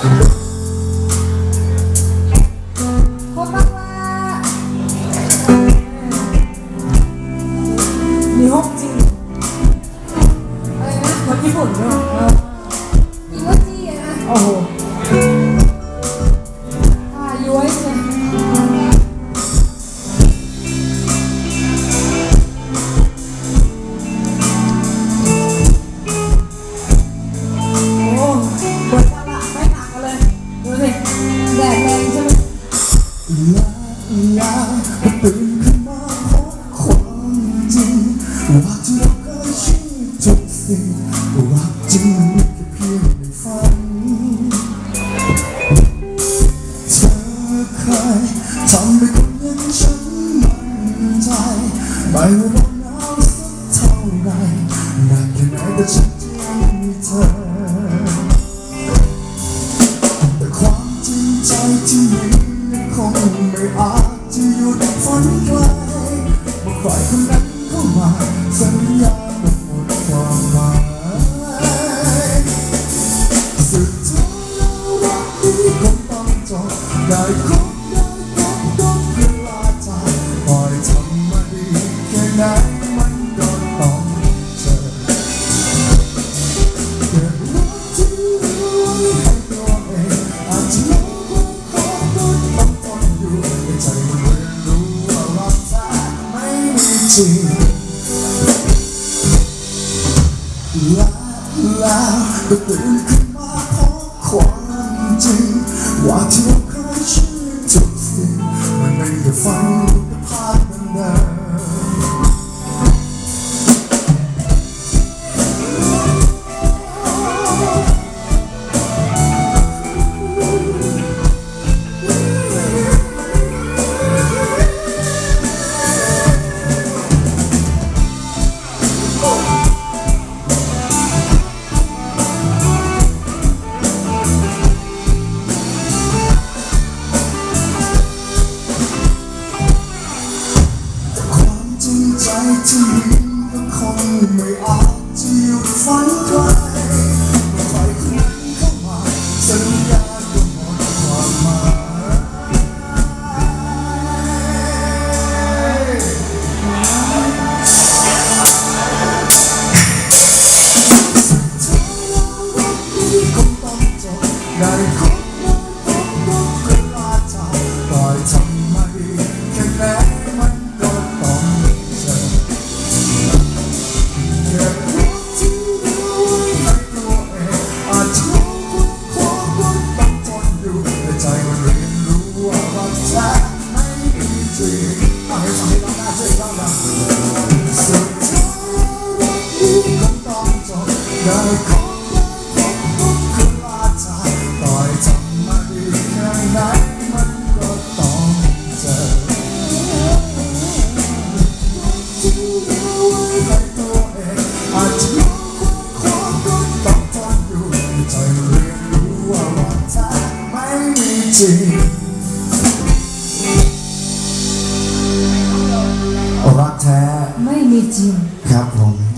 คนบ้างว่ามีฮกจริงอะไรนะคนญี่ปุ่นด้วยเอออีโมจิอะนะ โอ้โห ลาตื่นขึ้นมาพบความจริงว่าที่เราเคยชินทุกสิ่งว่าจริงมันแค่เพียงในฝันเธอเคยทำให้คนอย่างฉันมั่นใจไม่ว่าร้อนหนาวสักเท่าไหร่หนานแค่ไหนแต่ฉันยังมีเธอแต่ความจริงใจที่มี คงไม่อาจจะหยุดฝันไกลเมื่อใครคนนั้นเข้ามาสัญญาหมดความหมายสุดท้ายแล้วรักนี้คงต้องจบได้ มีจริงและ จที่มีก็คงไม่อาจจะหยุดฝัน ใจมันเรียนรู้ว่าแท้ไม่มีจริงเอาให้ฟังให้ร้องได้ช่วยร้องดังสุดท้ายรักนี้คงต้องจบได้ขอได้พบคือลาจากต่อยทำมาดีแค่ไหนมันก็ต้องเจอ ริงรักแท้ ไม่มีจริง ครับผม